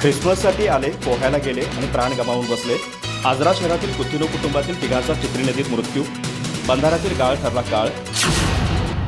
ख्रिसमससाठी आले पोहायला गेले आणि प्राण गमावून बसले. आजरा शहरातील कुथिनो कुटुंबातील तिघांचा चित्री नदीत मृत्यू. बंधाऱ्यातील गाळ ठरला काळ.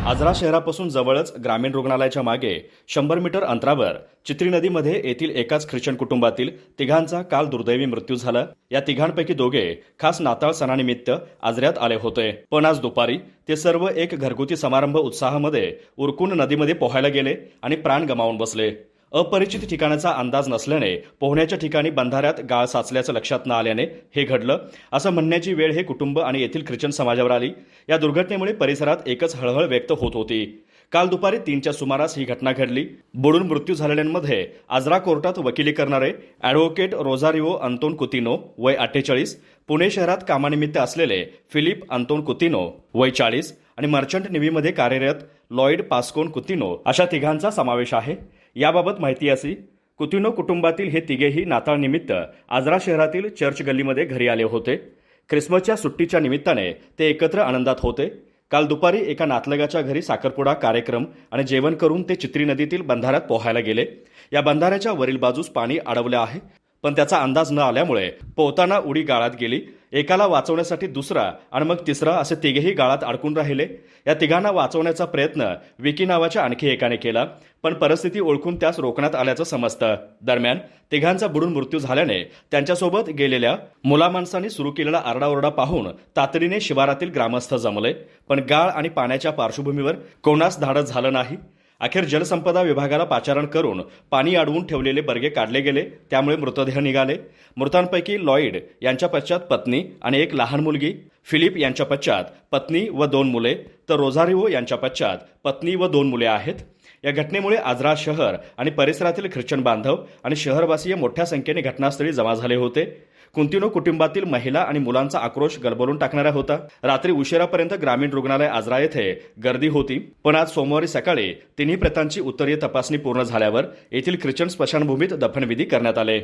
आजरा शहरापासून जवळच ग्रामीण रुग्णालयाच्या मागे शंभर मीटर अंतरावर चित्री नदीमध्ये येथील एकाच ख्रिश्चन कुटुंबातील तिघांचा काल दुर्दैवी मृत्यू झाला. या तिघांपैकी दोघे खास नाताळ सणानिमित्त आजऱ्यात आले होते. पण आज दुपारी ते सर्व एक घरगुती समारंभ उत्साहामध्ये उरकून नदीमध्ये पोहायला गेले आणि प्राण गमावून बसले. अपरिचित ठिकाणाचा अंदाज नसल्याने पोहण्याच्या ठिकाणी बंधाऱ्यात गाळ साचल्याचं लक्षात न आल्याने हे घडलं. असं म्हणण्याची वेळ हे कुटुंब आणि येथील ख्रिश्चन समाजावर आली. या दुर्घटनेमुळे परिसरात एकच हळहळ व्यक्त होत होती. काल दुपारी तीनच्या सुमारास ही घटना घडली. बुडून मृत्यू झालेल्यांमध्ये आजरा कोर्टात वकिली करणारे ॲडव्होकेट रोझारिओ अंतोन कुतिनो वय अठ्ठेचाळीस पुणे शहरात कामानिमित्त असलेले फिलिप अंतोन कुतिनो वय चाळीस आणि मर्चंट नेव्हीमध्ये कार्यरत लॉईड पास्कोन कुतिनो अशा तिघांचा समावेश आहे. याबाबत माहिती अशी कुतिनो कुटुंबातील हे तिघेही नाताळनिमित्त आजरा शहरातील चर्च गल्लीमध्ये घरी आले होते. ख्रिसमसच्या सुट्टीच्या निमित्ताने ते एकत्र आनंदात होते. काल दुपारी एका नातलगाच्या घरी साखरपुडा कार्यक्रम आणि जेवण करून ते चित्री नदीतील बंधाऱ्यात पोहायला गेले. या बंधाऱ्याच्या वरील बाजूस पाणी अडवलं आहे. पण त्याचा अंदाज न आल्यामुळे पोहताना उडी गाळात गेली. एकाला वाचवण्यासाठी दुसरा आणि मग तिसरा असे तिघेही गाळात अडकून राहिले. या तिघांना वाचवण्याचा प्रयत्न विकी नावाच्या आणखी एकाने केला पण परिस्थिती ओळखून त्यास रोखण्यात आल्याचं समजतं. दरम्यान तिघांचा बुडून मृत्यू झाल्याने त्यांच्यासोबत गेलेल्या मुलामाणसांनी सुरू केलेला आरडाओरडा पाहून तातडीने शिवारातील ग्रामस्थ जमले पण गाळ आणि पाण्याच्या पार्श्वभूमीवर कोणास धाडस झालं नाही. अखेर जलसंपदा विभागाला पाचारण करून पाणी अडवून ठेवलेले बर्गे काढले गेले त्यामुळे मृतदेह निघाले. मृतांपैकी लॉईड यांच्या पश्चात पत्नी आणि एक लहान मुलगी फिलिप यांच्या पश्चात पत्नी व दोन मुले तर रोझारिओ यांच्या पश्चात पत्नी व दोन मुले आहेत. या घटनेमुळे आजरा शहर आणि परिसरातील ख्रिश्चन बांधव आणि शहरवासीय मोठ्या संख्येने घटनास्थळी जमा झाले होते. कुंतिनो कुटुंबातील महिला आणि मुलांचा आक्रोश गलबलून टाकणारा होता. रात्री उशिरापर्यंत ग्रामीण रुग्णालय आजरा येथे गर्दी होती. पण आज सोमवारी सकाळी तिन्ही प्रतांची उत्तरीय तपासणी पूर्ण झाल्यावर येथील ख्रिश्चन स्मशानभूमीत दफनविधी करण्यात आले.